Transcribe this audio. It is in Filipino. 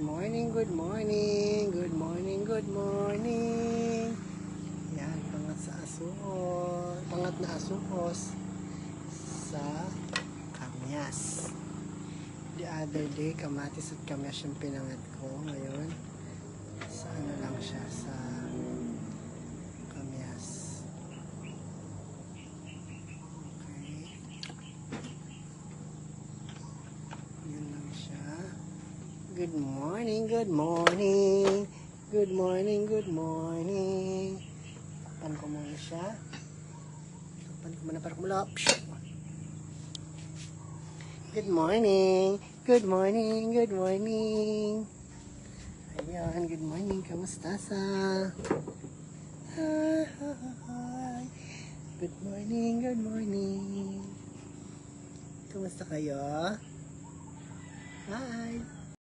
morning, good morning, good morning, good morning. Yan, pangat sa asuhos, pangat na asuhos sa kamyas. The other day, kamatis at kamyas yung pinangat ko. Ngayon, sa ano lang siya, sa kamyas. Okay. Yun lang siya. Good morning, good morning. Good morning, good morning. Tapan ko muna siya. Tapan ko muna para kumula. Good morning. Good morning, good morning. Ayan, good morning. Kamusta sa? Good morning, good morning. Kamusta kayo? Hi.